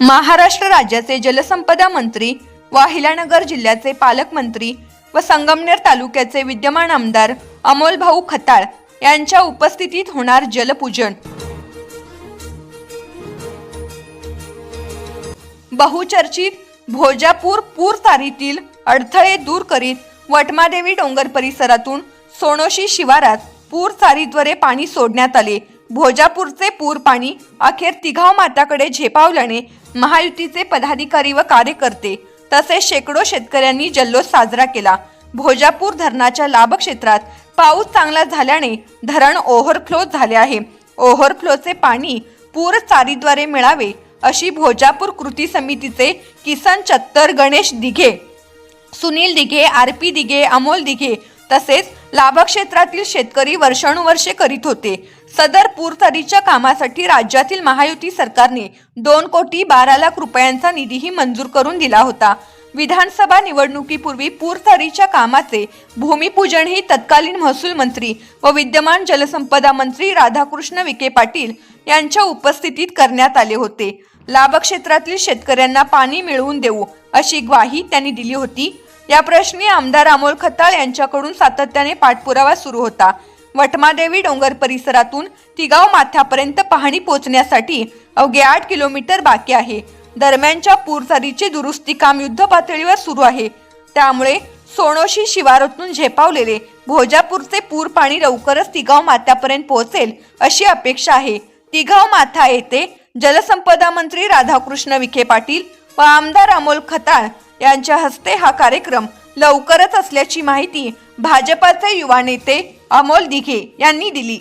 महाराष्ट्र राज्याचे जलसंपदा मंत्री व जिल्ह्याचे पालकमंत्री व संगमनेर तालुक्याचे विद्यमान आमदार अमोल भाऊ खताळ यांच्या उपस्थितीत होणार जलपूजन. बहुचर्चित भोजापूर पूर तारीतील अडथळे दूर करीत वटमादेवी डोंगर परिसरातून सोनोशी शिवारात पूर चारीद्वारे पाणी सोडण्यात आले. भोजापूरचे पूर पाणी अखेर तिघाव माताकडे झेपावल्याने महायुतीचे पदाधिकारी व कार्यकर्ते तसेच शेकडो शेतकऱ्यांनी जल्लोष साजरा केला. भोजापूर धरणाच्या लाभक्षेत्रात पाऊस चांगला झाल्याने धरण ओव्हरफ्लो झाले आहे. ओव्हरफ्लोचे पाणी पूर चारीद्वारे मिळावे अशी भोजापूर कृती समितीचे किसन चत्तर गणेश दिघे सुनील दिघे आर पी दिघे अमोल दिघे तसेच लाभक्षेत्रातील शेतकरी वर्षानुवर्षे करीत होते. सदर पूरतरीच्या कामासाठी राज्यातील महायुती सरकारने दोन कोटी बारा लाख रुपयांचा निधीही मंजूर करून दिला होता. विधानसभा निवडणुकीपूर्वी पूरतरीच्या कामाचे भूमिपूजनही तत्कालीन महसूल मंत्री व विद्यमान जलसंपदा मंत्री राधाकृष्ण विखे पाटील यांच्या उपस्थितीत करण्यात आले होते. लाभक्षेत्रातील शेतकऱ्यांना पाणी मिळवून देऊ अशी ग्वाही त्यांनी दिली होती. या प्रश्नी आमदार अमोल खताळ यांच्याकडून सातत्याने पाठपुरावा सुरू होता. वटमादेवी डोंगर परिसरातून तिगाव माथ्यापर्यंत पाहणी पोहोचण्यासाठी अवघे आठ किलोमीटर बाकी आहे. दरम्यानच्या पूरचारीचे दुरुस्ती काम युद्ध पातळीवर सुरू आहे. त्यामुळे सोनोशी शिवारातून झेपावलेले भोजापूरचे पूर पाणी लवकरच तिगाव माथ्यापर्यंत पोहोचेल अशी अपेक्षा आहे. तिगाव माथा येथे जलसंपदा मंत्री राधाकृष्ण विखे पाटील व आमदार अमोल खताळ यांच्या हस्ते हा कार्यक्रम लवकरच असल्याची माहिती भाजपाचे युवा नेते अमोल दिघे यांनी दिली.